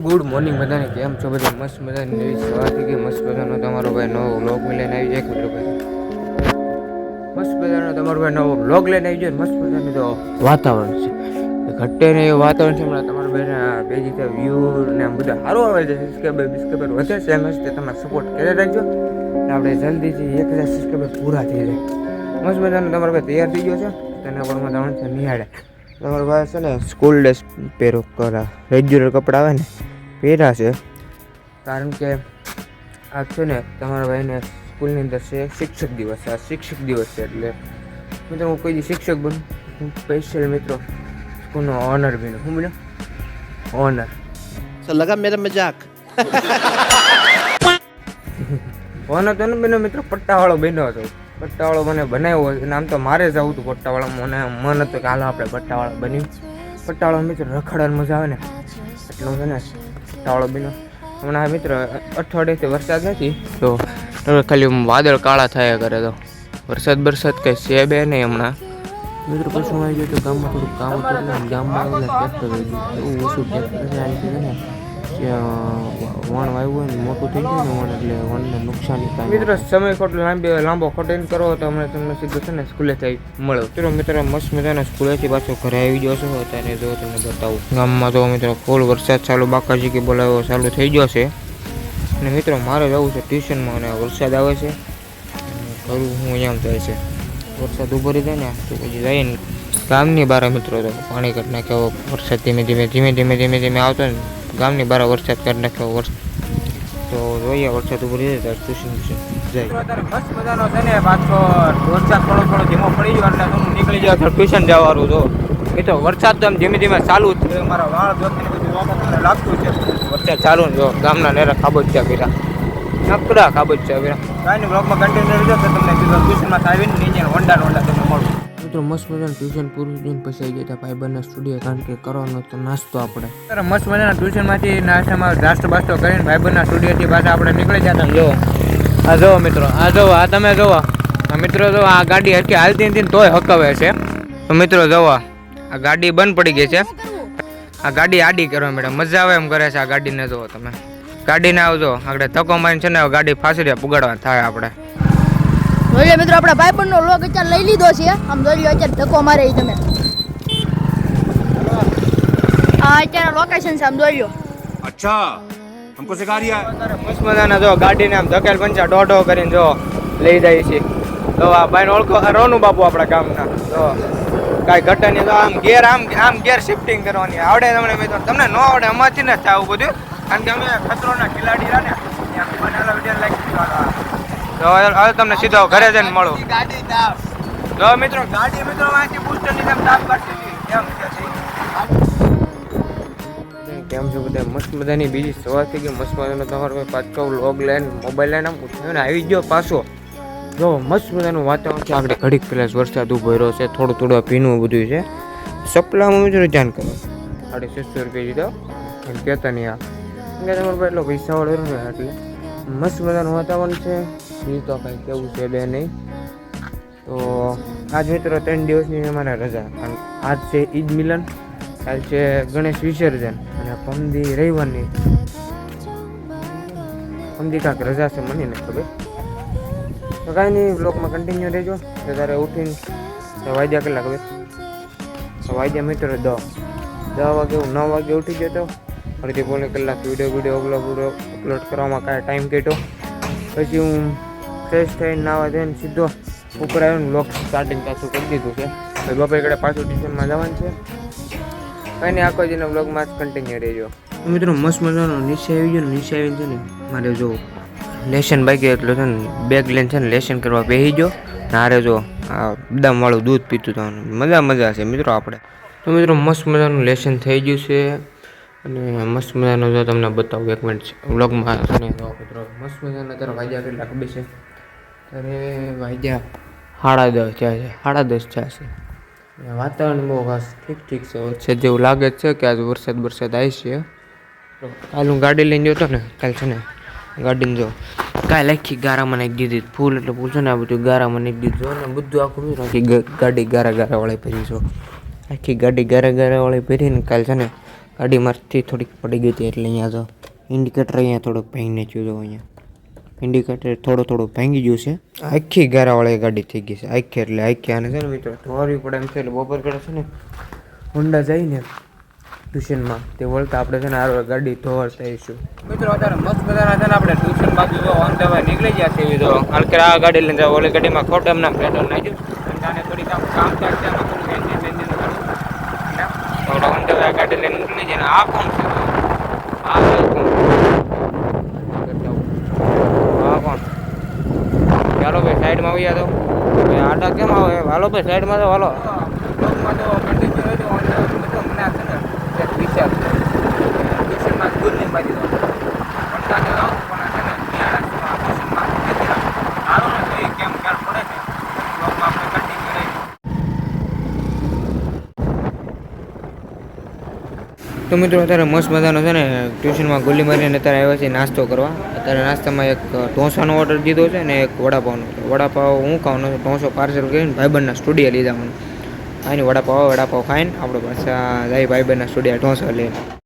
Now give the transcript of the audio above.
Good morning બધાને, કેમ છો બધા? મસ્ત મજાની નવી સવાર ગઈ. મસ્ત મજાનો તમારો ભાઈ નવો બ્લોગ લઈને આવી જાય મિત્રો ભાઈ મસ્ત મજાનો તમારો ભાઈ નવો બ્લોગ લઈને આવી જાય મસ્ત મજાનું તો વાતાવરણ છે. ઘટે ને એવું વાતાવરણ છે, હમણાં તમારા ભાઈના બે રીતે વ્યૂ ને આમ બધા સારું આવે છે. સબસ્ક્રાઈબર બિસ્ક્રાઈબર વધે છે એમ તે તમે સપોર્ટ કરી રાખજો. ને આપણે જલ્દીથી એક હજાર સબસ્ક્રાઈબર પૂરા થઈ જાય. મસ્ત મજાનો તમારો ભાઈ તૈયાર થઈ ગયો છે. તેના પણ તમારે નિહાળે. તમારો ભાઈ છે ને સ્કૂલ ડ્રેસ પહેરો કરા. રેગ્યુલર કપડાં આવે ને પહેર્યા છે. કારણ કે આ છે ને તમારા ભાઈને સ્કૂલની અંદર છે શિક્ષક દિવસ આ શિક્ષક દિવસ છે એટલે મિત્રો હું કોઈ શિક્ષક બનું હું સ્પેશિયલ મિત્રો સ્કૂલનો ઓનર બન્યો હું બન્યો ઓનર લગા મેરા મજાક. ઓનર તો ને બન્યો મિત્રો પટ્ટાવાળો બન્યો હતો. પટ્ટાવાળો મને બનાવ્યો અને આમ તો મારે જ આવું હતું પટ્ટાવાળો મને મન હતું કે હાલો આપણે પટ્ટાવાળા બન્યું. પટ્ટાવાળો મિત્ર રખડવાની મજા આવે ને. એટલું છે ને તાળો બીનો હમણાં મિત્ર અઠવાડિયેથી વરસાદ નથી, તો ખાલી વાદળ કાળા થયા કરે તો. વરસાદ બરસાદ કંઈ છે બે નહીં હમણાં. મિત્રો, પછી આવી ગયું તો ગામમાં થોડુંક કામ હતું ગામમાં ટ્રેક્ટર એવું ઓછું ટ્રેક્ટર આવી ગયું ને વણ વાવ્યું હોય ને મોટું થઈ ગયું ને વણ, એટલે વણને નુકસાન થાય. મિત્રો, સમય ખોટો લાંબી, લાંબો ખોટીને કરો તો હમણાં તમને સીધું છે ને સ્કૂલેથી મળો. મિત્રો મિત્રો મસ્ત મજાના સ્કૂલેથી પાછો ઘરે આવી ગયો છો. અત્યારે જો તમને બતાવું. ગામમાં તો મિત્રો ફૂલ વરસાદ ચાલુ, બાકાજી કે બોલાવ્યો ચાલુ થઈ ગયો છે. અને મિત્રો, મારે જવું છે ટ્યુશનમાં અને વરસાદ આવે છે. કરું હું અહીંયા થાય છે. વરસાદ ઊભો રહી જાય ને, તો પછી જાય ને ગામની બારે, મિત્રો, તો પાણી કરી નાખ્યો વરસાદ ધીમે ધીમે ધીમે ધીમે ધીમે ધીમે આવતો ને. ગામની બહાર વરસાદ કરી નાખ્યો વરસાદ. તો જોઈએ વરસાદ ઊભો રહી જાય. જાય મસ્ત મજાનો છે ને પાછો વરસાદ થોડો થોડો ધીમો પડી ગયો નીકળી જાવ ટ્યુશન જવાનું તો એ તો વરસાદ તો ધીમે ધીમે ચાલુ જ છે. મારા વાળ જોતી બધું લાગતું છે. વરસાદ ચાલુ જો, ગામના નેરા ખાબોચ્યા કર્યા. નકડા ખાબોચ્યા કર્યા. કાંઈ બ્લોગમાં કન્ટિન્યુ રહેજો તો તમને ટ્યુશનમાં આવીને નીચે વંડા વંડા તમને મળું. મિત્રો મસ્ત મજાનું ટ્યુશન પૂરું થઈને પછી આવી ગયા ભાઈબંધના સ્ટુડિયો કારણ કે કરવાનો તો નાસ્તો આપણે. ત્યારે મસ્ત મજાના ટ્યુશનમાંથી નાસ્તામાં નાસ્તો બાસ્તો કરીને ભાઈબંધના સ્ટુડિયોથી પાછા આપણે નીકળી જતા જો આ જોવો મિત્રો આ જો આ તમે જોવો આ મિત્રો જો આ ગાડી હકી હાલતી નથી તોય હકવે છે. તો મિત્રો જોવો આ ગાડી બંધ પડી ગઈ છે. આ ગાડી આડી કરવા મેડમ મજા આવે એમ કરે છે આ ગાડીને જોવો તમે. ગાડીને આવજો આપણે ધક્કો મારીને છે ને ગાડી ફાસી રહ્યા પુગાડવા થાય આપણે. જોઈએ મિત્રો આપણા ભાઈબંધનો લોક અત્યારે લઈ લીધો છે આમ જોઈ લો અત્યારે ધક્કો મારે ઈ તમે આ અત્યારે લોકેશન છે આમ જોઈ લો अच्छा हमको सिखा रिया है અત્યારે મસ્ત મજાના જો ગાડીને આમ ધકેલ પંચા દોઢો કરીને જો લઈ જાય છે તો આ ભાઈને ઓળખો આ રોનું બાપુ આપણા ગામના તો કાંઈ ઘટે નહીં તો આમ ગેર આમ આમ ગેર શિફ્ટિંગ કરવાની આવડે તમને મિત્રો તમને ન આવડે અમારથી ને થાય આવું બધું કારણ કે અમે ખતરોના ખેલાડી રહ્યા ને તો હવે તમને સીધો ઘરે જઈને મળો. તો મિત્રો. ગાડી મિત્રો વાંચી બુસ્ટરની જેમ તાપ કરતી છે કેમ છો બધા? મસ્ત મજાની બીજી સવાર થઈ ગઈ. મસ્ત મજાનો તમારો પાછો લોગ લઈને મોબાઈલ લઈને આમ ઉઠ્યો ને આવી ગયો પાછો. જો મસ્ત મજાનું વાતાવરણ છે. આપણે ઘડીક પહેલાં વરસાદ ઊભો રહ્યો છે. થોડું થોડું ભીનું બધું છે. સપ્લામાં મિત્રો ધ્યાન કરો. સાડી છસો રૂપિયા દીધો એમ કહેતા નહીં આ. કેમ તમારો એટલો પૈસા વાળો ને એટલે. મસ્ત મજાનું વાતાવરણ છે. બીજું તો કાંઈ કેવું છે બે નહીં. તો આજ મિત્રો ત્રણ દિવસની અમારા રજા. અને આજ છે ઈદ મિલન, કાલ છે ગણેશ વિસર્જન અને પમદી રવિવારની. પમદી કાંક રજા છે મને નથી ખબર. તો કાંઈ નહીં બ્લોકમાં કન્ટિન્યુ રહેજો. તો તારે ઉઠીને વાગ્યા ખબર તો વાગ્યા મિત્રો દસ દસ વાગે હું નવ વાગે ઉઠી જતો. ફરીથી પોણી કલાક વીડિયો વીડિયો અપલોડ અપલોડ કરવામાં કાંઈ ટાઈમ કાઢ્યો પછી હું ફ્રેશ થઈને નાવા થઈને સીધો ઉપર આવીને લોક સ્ટાર્ટિંગ પાછું કરી દીધું છે. પછી બપોર પાછું ટ્યુશનમાં જવાનું છે. કંઈ નહીં આખો દિન બ્લોગમાં જ કન્ટિન્યુ રહેજો. મિત્રો, મસ્ત મજાનો નીચે આવી ગયો નીચે આવીને છે ને, મારે જો લેશન બાકી એટલે છે ને બેગ લઈને છે ને, લેશન કરવા બેસી ગયો. નારે જો આ બદામવાળું દૂધ પીતું હતું મજા મજા છે મિત્રો આપણે. તો મિત્રો, મસ્ત મજાનું લેશન થઈ ગયું છે. અને મસ્ત મજાનો જો તમને બતાવું, એક મિનિટ વ્લોગમાં મિત્રો, મસ્ત મજાના અત્યારે વાગ્યા કેટલા બે છે? ત્યારે વાગ્યા સાડા દસ થયા છે સાડા દસ થયા છે. વાતાવરણ બહુ ખાસ ઠીક ઠીક છે. વરસાદ જેવું લાગે જ છે કે આજે વરસાદ વરસાદ આવી છે. કાલ હું ગાડી લઈને હતો ને કાલ છે ને ગાડીને જો કાલે આખી ગારામાં નાખી દીધી ફૂલ એટલે પૂછો ને આ બધું ગારામાં નાખી દીધું અને બધું આખું આખી ગાડી ગારા ગારા વાળી ભરી છો આખી ગાડી ગારા ગારા વાળી ભરીને કાલ છે ને ગાડી મારથી થોડીક પડી ગઈ હતી એટલે અહીંયા તો ઇન્ડિકેટર અહીંયા થોડુંક ભાઈને નાખ્યું અહીંયા. ઇન્ડિકેટર થોડું થોડું ભાંગી ગયું છે. આખી ગારાવાળી ગાડી થઈ ગઈ છે. આખી એટલે આખી આને છે ને મિત્રો ધોરવી પડે એમ છે એટલે બપોર કરે છે ને હોન્ડા જઈને ટ્યુશનમાં. તે વળતા આપણે છે ને આ ગાડી ધોવાડતા થઈશું મિત્રો, અત્યારે મસ્ત મજાના છે ને આપણે ટ્યુશન બાજુ જો ઓન ધ વે નીકળી ગયા છે તો કારણ આ ગાડી લઈને જાવ ઓલી ગાડીમાં ખોટું એમના પેટ્રોલ નાખ્યું. અને આને થોડીક આમ કામ ચાલ છે થોડું એન્જિન બેન્જિન થોડું ઓન ધ વે ગાડી લઈને નીકળી જાય આ કોણ છે? આ કોણ હા કોણ ચાલો ભાઈ સાઈડમાં આવી તો આડા કેમ આવે? હાલો ભાઈ સાઈડમાં તો હાલો. તો મિત્રો, અત્યારે મસ્ત મજાનો છે ને ટ્યુશનમાં ગોલી મારીને અત્યારે આવ્યા છે નાસ્તો કરવા. અત્યારે નાસ્તામાં એક ઢોસાનો ઓર્ડર દીધો છે ને એક વડાપાવનો. વડાપાવ હું ખાવાનો ઢોસો પાર્સલ કરીને ભાઈબંધના સ્ટુડિયો લીધા મને. આની વડાપાવ વડાપાવ ખાઈને આપણે પાછા જાય ભાઈબંધના સ્ટુડિયો ઢોસો લઈને.